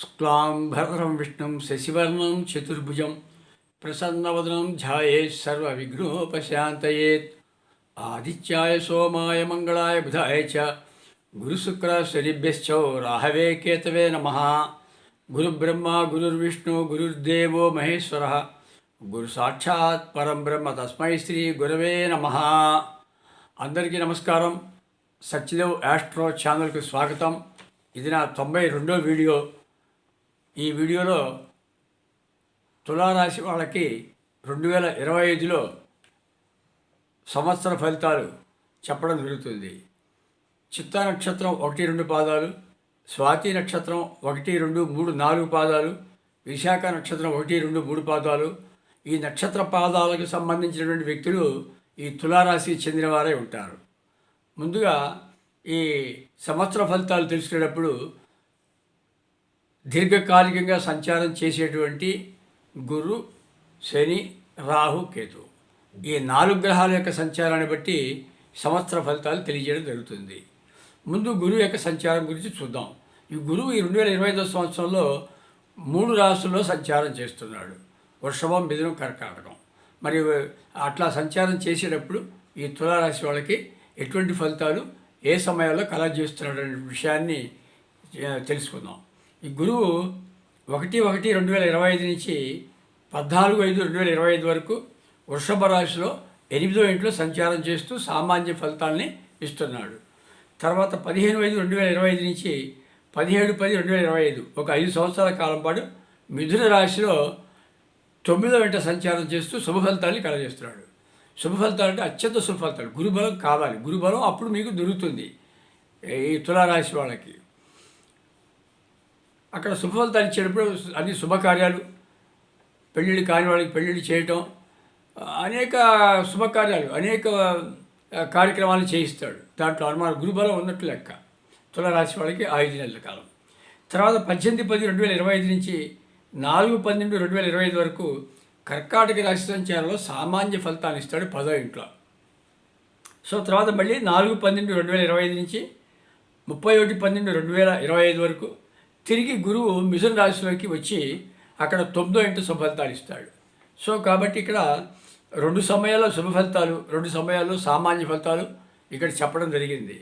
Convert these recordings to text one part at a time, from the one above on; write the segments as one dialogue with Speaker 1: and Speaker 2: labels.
Speaker 1: శుక్లాంబరం విష్ణుం శశివర్ణం చతుర్భుజం ప్రసన్నవదనం ధ్యాయేత్ సర్వవిఘ్నోపశాంతయేత్. ఆదిత్యాయ సోమాయ మంగళాయ బుధాయ చ. గురుశుక్రశనిభ్యశ్చ రాహవే కేతవే నమ. గురుబ్రహ్మ గురుర్విష్ణు గురుర్దేవో మహేశ్వర. గురు సాక్షాత్ పరం బ్రహ్మ తస్మై శ్రీ గురవే నమ. అందరికీ నమస్కారం. సత్యదేవ్ యాస్ట్రో ఛానల్కి స్వాగతం. ఇది నా తొంభై రెండో వీడియో. ఈ వీడియోలో తులారాశి వాళ్ళకి రెండు వేల ఇరవై ఐదులో సంవత్సర ఫలితాలు చెప్పడం జరుగుతుంది. చిత్తా నక్షత్రం ఒకటి రెండు పాదాలు స్వాతి నక్షత్రం ఒకటి రెండు మూడు నాలుగు పాదాలు విశాఖ నక్షత్రం ఒకటి రెండు మూడు పాదాలు. ఈ నక్షత్ర పాదాలకు సంబంధించినటువంటి వ్యక్తులు ఈ తులారాశికి చెందినవారే ఉంటారు. ముందుగా ఈ సంవత్సర ఫలితాలు తెలుసుకునేటప్పుడు దీర్ఘకాలికంగా సంచారం చేసేటువంటి గురు శని రాహు కేతు. ఈ నాలుగు గ్రహాల యొక్క సంచారాన్ని బట్టి సంవత్సర ఫలితాలు తెలియజేయడం జరుగుతుంది. ముందు గురువు యొక్క సంచారం గురించి చూద్దాం. ఈ గురువు ఈ రెండు వేల ఇరవై ఐదో సంవత్సరంలో మూడు రాశుల్లో సంచారం చేస్తున్నాడు. వృషభం మిథునం కర్కాటకం. మరి అట్లా సంచారం చేసేటప్పుడు ఈ తులారాశి వాళ్ళకి ఎటువంటి ఫలితాలు ఏ సమయాల్లో కలగజేస్తున్నాడు అనే విషయాన్ని తెలుసుకుందాం. ఈ గురువు ఒకటి ఒకటి రెండు వేల ఇరవై ఐదు నుంచి పద్నాలుగు ఐదు రెండు వేల ఇరవై ఐదు వరకు వృషభ రాశిలో ఎనిమిదో ఇంట్లో సంచారం చేస్తూ సామాన్య ఫలితాల్ని ఇస్తున్నాడు. తర్వాత పదిహేను ఐదు రెండు వేల ఇరవై ఐదు నుంచి పదిహేడు పది రెండు వేల ఇరవై ఐదు ఒక ఐదు సంవత్సరాల కాలం పాటు మిథున రాశిలో తొమ్మిదో వెంట సంచారం చేస్తూ శుభ ఫలితాన్ని కలగజేస్తున్నాడు. శుభ ఫలితాలు అంటే అత్యంత శుభ ఫలితాలు. గురుబలం కావాలి. గురుబలం అప్పుడు మీకు దొరుకుతుంది. ఈ తులారాశి వాళ్ళకి. అక్కడ శుభ ఫలితాలు ఇచ్చేటప్పుడు అన్ని శుభకార్యాలు పెళ్ళిళ్ళు కాని వాళ్ళకి పెళ్ళిళ్ళు చేయటం అనేక శుభకార్యాలు అనేక కార్యక్రమాలు చేయిస్తాడు. దాంట్లో అనుమానం గురుబలం ఉన్నట్లు లెక్క. తులరాశి వాళ్ళకి ఐదు నెలల కాలం. తర్వాత పద్దెనిమిది పది రెండు వేల ఇరవై ఐదు నుంచి నాలుగు పన్నెండు రెండు వేల ఇరవై ఐదు వరకు కర్కాటక రాశి సంచారంలో సామాన్య ఫలితాన్ని ఇస్తాడు పదో ఇంట్లో. సో తర్వాత మళ్ళీ నాలుగు పన్నెండు రెండు వేల ఇరవై ఐదు నుంచి ముప్పై ఒకటి పన్నెండు రెండు వేల ఇరవై ఐదు వరకు తిరిగి గురువు మిథున రాశిలోకి వచ్చి అక్కడ తొమ్మిదో ఇంటి శుభఫలితాలు ఇస్తాడు. సో కాబట్టి ఇక్కడ రెండు సమయాల్లో శుభ ఫలితాలు రెండు సమయాల్లో సామాన్య ఫలితాలు ఇక్కడ చెప్పడం జరిగింది.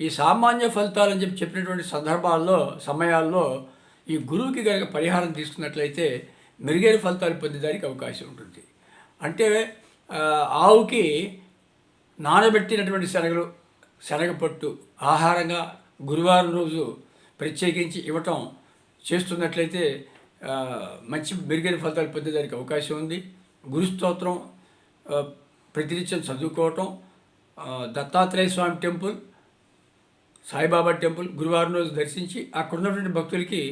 Speaker 1: ఈ సామాన్య ఫలితాలు అని చెప్పి చెప్పినటువంటి సందర్భాల్లో సమయాల్లో ఈ గురువుకి కనుక పరిహారం తీసుకున్నట్లయితే మెరుగైన ఫలితాలు పొందేదానికి అవకాశం ఉంటుంది. అంటే ఆవుకి నానబెట్టినటువంటి శనగలు శనగపట్టు ఆహారంగా గురువారం రోజు ప్రత్యేకించి ఇవ్వటం చేస్తున్నట్లయితే మంచి మెరుగైన ఫలితాలు పొందేదానికి అవకాశం ఉంది. గురుస్తోత్రం ప్రతినిత్యం చదువుకోవటం దత్తాత్రేయ స్వామి టెంపుల్ సాయిబాబా టెంపుల్ గురువారం రోజు దర్శించి అక్కడ ఉన్నటువంటి భక్తులకి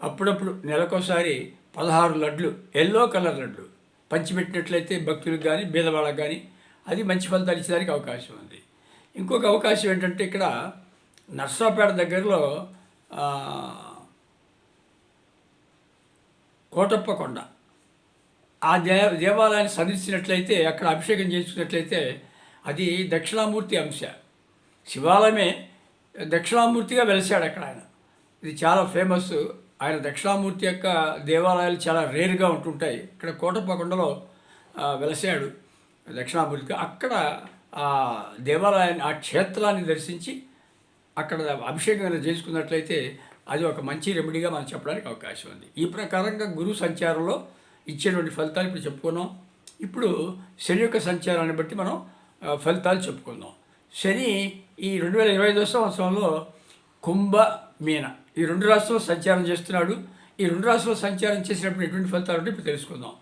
Speaker 1: అప్పుడప్పుడు నెలకోసారి పదహారు లడ్లు ఎల్లో కలర్ లడ్లు పంచిపెట్టినట్లయితే భక్తులకు కానీ బీదవాళ్ళకి కానీ అది మంచి ఫలితాలు ఇచ్చేదానికి అవకాశం ఉంది. ఇంకొక అవకాశం ఏంటంటే ఇక్కడ నర్సాపేట దగ్గరలో కోటప్పకొండ. కోటప్ప కొండ ఆ దే దేవాలయాన్ని సందర్శించినట్లయితే అక్కడ అభిషేకం చేసుకున్నట్లయితే అది దక్షిణామూర్తి అంశ. శివాలయమే దక్షిణామూర్తిగా వెలిసాడు అక్కడ ఆయన. ఇది చాలా ఫేమస్. ఆయన దక్షిణామూర్తి యొక్క దేవాలయాలు చాలా రేరుగా ఉంటుంటాయి. ఇక్కడ కోటప్పకొండలో వెలసాడు దక్షిణామూర్తిగా. అక్కడ ఆ దేవాలయాన్ని ఆ క్షేత్రాన్ని దర్శించి అక్కడ అభిషేకం చేసుకున్నట్లయితే అది ఒక మంచి రెమెడీగా మనం చెప్పడానికి అవకాశం ఉంది. ఈ ప్రకారంగా గురు సంచారంలో ఇచ్చేటువంటి ఫలితాలు ఇప్పుడు చెప్పుకున్నాం. ఇప్పుడు శని యొక్క సంచారాన్ని బట్టి మనం ఫలితాలు చెప్పుకుందాం. శని ఈ రెండు వేల ఇరవై ఐదో సంవత్సరంలో కుంభ మీన ఈ రెండు రాష్ట్రాల్లో సంచారం చేస్తున్నాడు. ఈ రెండు రాష్ట్రాల్లో సంచారం చేసినప్పుడు ఎటువంటి ఫలితాలు ఉంటే ఇప్పుడు తెలుసుకుందాం.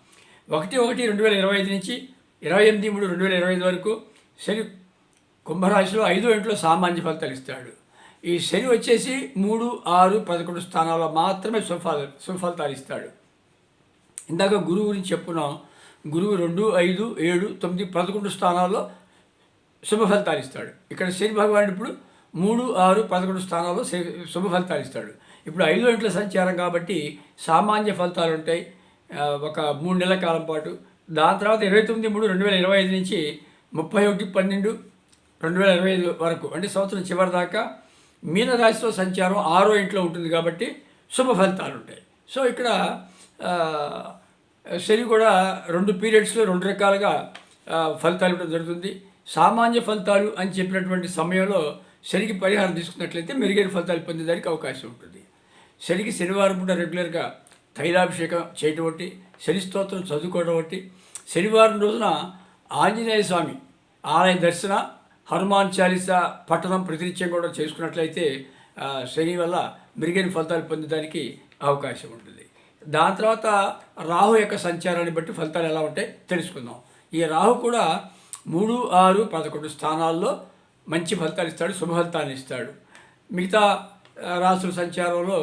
Speaker 1: ఒకటి ఒకటి రెండు వేల ఇరవై ఐదు నుంచి ఇరవై ఎనిమిది మూడు రెండు వేల ఇరవై ఐదు వరకు శని కుంభరాశిలో ఐదో ఇంట్లో సామాన్య ఫలితాలు ఇస్తాడు. ఈ శని వచ్చేసి మూడు ఆరు పదకొండు స్థానాల్లో మాత్రమే సుఫల సుఫలితాలు ఇస్తాడు. ఇందాక గురువు గురించి చెప్పున్నాం గురువు రెండు ఐదు ఏడు తొమ్మిది పదకొండు స్థానాల్లో శుభ ఫలితాలు ఇస్తాడు. ఇక్కడ శని భగవానుడు ఇప్పుడు మూడు ఆరు పదకొండు స్థానాల్లో శ- శుభ ఫలితాలు ఇస్తాడు. ఇప్పుడు ఐదో ఇంట్లో సంచారం కాబట్టి సామాన్య ఫలితాలు ఉంటాయి. ఒక మూడు నెలల కాలం పాటు. దాని తర్వాత ఇరవై తొమ్మిది మూడు రెండు వేల ఇరవై ఐదు నుంచి ముప్పై ఒకటి పన్నెండు రెండు వేల ఇరవై ఐదు వరకు అంటే సంవత్సరం చివరి దాకా మీనరాశిలో సంచారం ఆరో ఇంట్లో ఉంటుంది కాబట్టి శుభ ఫలితాలు ఉంటాయి. సో ఇక్కడ శని కూడా రెండు పీరియడ్స్లో రెండు రకాలుగా ఫలితాలు ఇవ్వడం జరుగుతుంది. సామాన్య ఫలితాలు అని చెప్పినటువంటి సమయంలో శనికి పరిహారం తీసుకున్నట్లయితే మెరుగైన ఫలితాలు పొందేదానికి అవకాశం ఉంటుంది. శనికి శనివారం పూట రెగ్యులర్గా తైలాభిషేకం చేయటం ఒకటి శని స్తోత్రం చదువుకోవడం ఒకటి. శనివారం రోజున ఆంజనేయ స్వామి ఆలయ దర్శన హనుమాన్ చాలీసా పట్టణం ప్రతినిత్యం కూడా చేసుకున్నట్లయితే శని వల్ల మెరుగైన ఫలితాలు పొందడానికి అవకాశం ఉంటుంది. దాని తర్వాత రాహు యొక్క సంచారాన్ని బట్టి ఫలితాలు ఎలా ఉంటాయి తెలుసుకుందాం. ఈ రాహు కూడా మూడు ఆరు పదకొండు స్థానాల్లో మంచి ఫలితాలు ఇస్తాడు శుభ ఇస్తాడు. మిగతా రాసుల సంచారంలో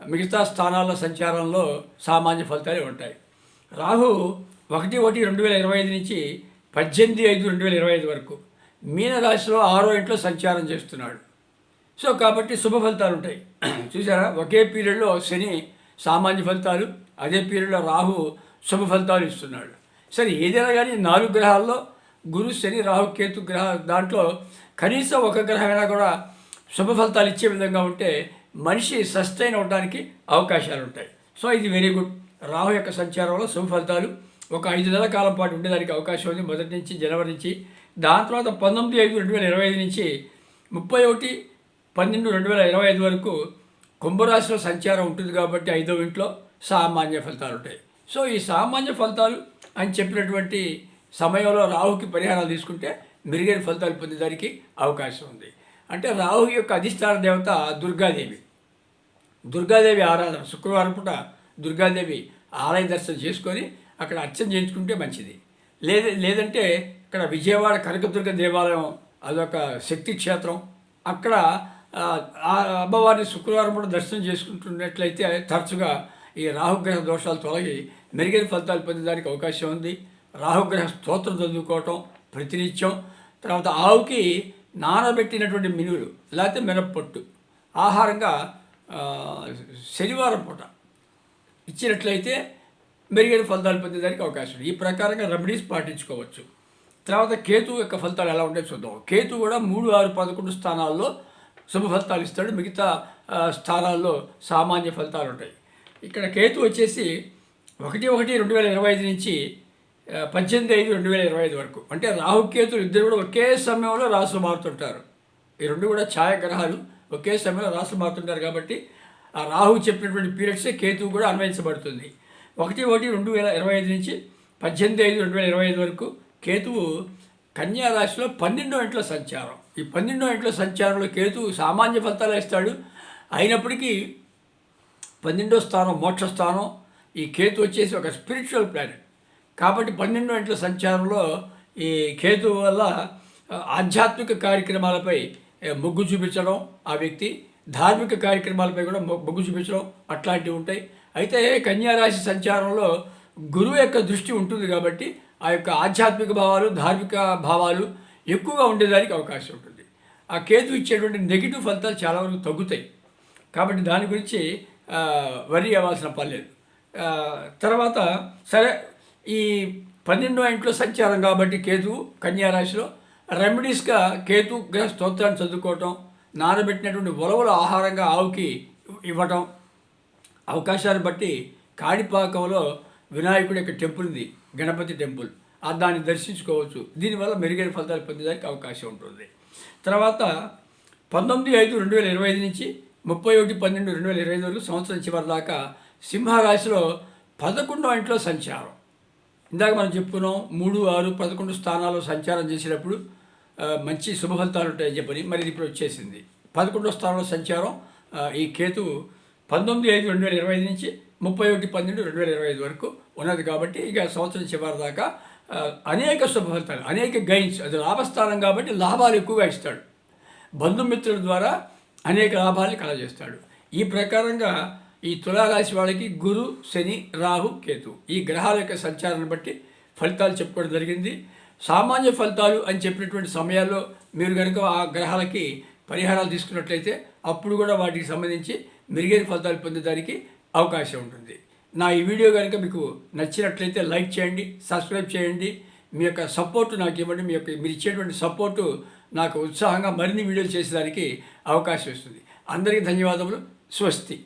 Speaker 1: మిగతా స్థానాల సంచారంలో సామాన్య ఫలితాలే ఉంటాయి. రాహు ఒకటి ఒకటి రెండు వేల ఇరవై ఐదు నుంచి పద్దెనిమిది ఐదు రెండు వేల ఇరవై ఐదు వరకు మీనరాశిలో ఆరో ఇంట్లో సంచారం చేస్తున్నాడు. సో కాబట్టి శుభ ఫలితాలు ఉంటాయి. చూసారా ఒకే పీరియడ్లో శని సామాన్య ఫలితాలు అదే పీరియడ్లో రాహు శుభ ఫలితాలు ఇస్తున్నాడు. సరే ఏదైనా కానీ నాలుగు గ్రహాల్లో గురు శని రాహు కేతు గ్రహ దాంట్లో కనీసం ఒక గ్రహమైనా కూడా శుభ ఫలితాలు ఇచ్చే విధంగా ఉంటే మనిషి సస్టైన్ అవడానికి అవకాశాలు ఉంటాయి. సో ఇది వెరీ గుడ్. రాహు యొక్క సంచారంలో శుభ ఫలితాలు ఒక ఐదు నెలల కాలం పాటు ఉండేదానికి అవకాశం ఉంది. మొదటి నుంచి జనవరి నుంచి దాని తర్వాత పంతొమ్మిది ఐదు రెండు వేల ఇరవై ఐదు నుంచి ముప్పై ఒకటి పన్నెండు రెండు వేల ఇరవై ఐదు వరకు కుంభరాశిలో సంచారం ఉంటుంది కాబట్టి ఐదో ఇంట్లో సామాన్య ఫలితాలు ఉంటాయి. సో ఈ సామాన్య ఫలితాలు అని చెప్పినటువంటి సమయంలో రాహుకి పరిహారాలు తీసుకుంటే మెరుగైన ఫలితాలు పొందేదానికి అవకాశం ఉంది. అంటే రాహు యొక్క అధిష్టాన దేవత దుర్గాదేవి. దుర్గాదేవి ఆరాధన శుక్రవారం పూట దుర్గాదేవి ఆలయ దర్శనం చేసుకొని అక్కడ అర్చన చేయించుకుంటే మంచిది. లేద లేదంటే ఇక్కడ విజయవాడ కనకదుర్గ దేవాలయం అదొక శక్తి క్షేత్రం. అక్కడ అమ్మవారిని శుక్రవారం పూట దర్శనం చేసుకుంటున్నట్లయితే తరచుగా ఈ రాహుగ్రహ దోషాలు తొలగి మెరుగైన ఫలితాలు పొందడానికి అవకాశం ఉంది. రాహుగ్రహ స్తోత్రం చదువుకోవటం ప్రతినిత్యం తర్వాత ఆవుకి నానబెట్టినటువంటి మినువులు లేకపోతే మినప్పొట్టు ఆహారంగా శనివారం పూట ఇచ్చినట్లయితే మెరుగైన ఫలితాలు పొందేదానికి అవకాశం ఉంది. ఈ ప్రకారంగా రెమెడీస్ పాటించుకోవచ్చు. తర్వాత కేతు యొక్క ఫలితాలు ఎలా ఉంటాయో చూద్దాం. కేతు కూడా మూడు ఆరు పదకొండు స్థానాల్లో శుభ ఫలితాలు ఇస్తాడు. మిగతా స్థానాల్లో సామాన్య ఫలితాలు ఉంటాయి. ఇక్కడ కేతు వచ్చేసి ఒకటి ఒకటి రెండు వేల ఇరవై ఐదు నుంచి పద్దెనిమిది ఐదు రెండు వేల ఇరవై ఐదు వరకు. అంటే రాహుకేతులు ఇద్దరు కూడా ఒకే సమయంలో రాసులు మారుతుంటారు. ఈ రెండు కూడా ఛాయాగ్రహాలు ఒకే సమయంలో రాసులు మారుతుంటారు కాబట్టి ఆ రాహు చెప్పినటువంటి పీరియడ్సే కేతువు కూడా అన్వయించబడుతుంది. ఒకటి ఒకటి రెండు వేల ఇరవై ఐదు నుంచి పద్దెనిమిది ఐదు రెండు వేల ఇరవై ఐదు వరకు కేతువు కన్యారాశిలో పన్నెండో ఇంట్లో సంచారం. ఈ పన్నెండో ఇంట్లో సంచారంలో కేతువు సామాన్య ఫలితాలు ఇస్తాడు. అయినప్పటికీ పన్నెండో స్థానం మోక్ష స్థానం. ఈ కేతు వచ్చేసి ఒక స్పిరిచువల్ ప్లానెట్. కాబట్టి పన్నెండో ఇంట్లో సంచారంలో ఈ కేతు వల్ల ఆధ్యాత్మిక కార్యక్రమాలపై మొగ్గు చూపించడం ఆ వ్యక్తి. ధార్మిక కార్యక్రమాలపై కూడా మొగ్గు చూపించడం అట్లాంటివి ఉంటాయి. అయితే కన్యారాశి సంచారంలో గురువు యొక్క దృష్టి ఉంటుంది కాబట్టి ఆ యొక్క ఆధ్యాత్మిక భావాలు ధార్మిక భావాలు ఎక్కువగా ఉండేదానికి అవకాశం ఉంటుంది. ఆ కేతు ఇచ్చేటువంటి నెగిటివ్ ఫలితాలు చాలా వరకు తగ్గుతాయి. కాబట్టి దాని గురించి వరి అవ్వాల్సిన పర్లేదు తర్వాత సరే ఈ పన్నెండో ఇంట్లో సంచారం కాబట్టి కేతు కన్యారాశిలో రెమెడీస్గా కేతు గ్రహ స్తోత్రాన్ని చదువుకోవటం నానబెట్టినటువంటి ఉలవల ఆహారంగా ఆవుకి ఇవ్వటం అవకాశాన్ని బట్టి కాణిపాకంలో వినాయకుడి యొక్క టెంపుల్ ఉంది. గణపతి టెంపుల్. ఆ దాన్ని దర్శించుకోవచ్చు. దీనివల్ల మెరుగైన ఫలితాలు పొందేదానికి అవకాశం ఉంటుంది. తర్వాత పంతొమ్మిది ఐదు రెండు వేల ఇరవై ఐదు నుంచి ముప్పై ఒకటి పన్నెండు రెండు వేల ఇరవై ఐదు వరకు సంవత్సరం చివరి దాకా సింహరాశిలో పదకొండో ఇంట్లో సంచారం. ఇందాక మనం చెప్పుకున్నాం మూడు ఆరు పదకొండు స్థానాల్లో సంచారం చేసినప్పుడు మంచి శుభ ఫలితాలు ఉంటాయని చెప్పని మరి ఇది ఇప్పుడు వచ్చేసింది. పదకొండో స్థానంలో సంచారం ఈ కేతు పంతొమ్మిది ఐదు రెండు వేల ఇరవై ఐదు నుంచి ముప్పై ఒకటి పన్నెండు రెండు వేల ఇరవై ఐదు వరకు ఉన్నది కాబట్టి ఇక సంవత్సరం చివరి దాకా అనేక శుభఫలితాలు అనేక గైన్స్ అది లాభస్థానం కాబట్టి లాభాలు ఎక్కువగా ఇస్తాడు. బంధుమిత్రుల ద్వారా అనేక లాభాలు కలగజేస్తాడు. ఈ ప్రకారంగా ఈ తులారాశి వాళ్ళకి గురు శని రాహు కేతు ఈ గ్రహాల యొక్క సంచారాన్ని బట్టి ఫలితాలు చెప్పుకోవడం జరిగింది. సామాన్య ఫలితాలు అని చెప్పినటువంటి సమయాల్లో మీరు కనుక ఆ గ్రహాలకి పరిహారాలు తీసుకున్నట్లయితే అప్పుడు కూడా వాటికి సంబంధించి మెరుగైన ఫలితాలు పొందేదానికి అవకాశం ఉంటుంది. నా ఈ వీడియో కనుక మీకు నచ్చినట్లయితే లైక్ చేయండి సబ్స్క్రైబ్ చేయండి. మీ యొక్క సపోర్ట్ నాకు ఇవ్వండి. మీ యొక్క మీరు ఇచ్చేటువంటి సపోర్టు నాకు ఉత్సాహంగా మరిన్ని వీడియోలు చేసేదానికి అవకాశం ఇస్తుంది అందరికీ ధన్యవాదములు. స్వస్తి.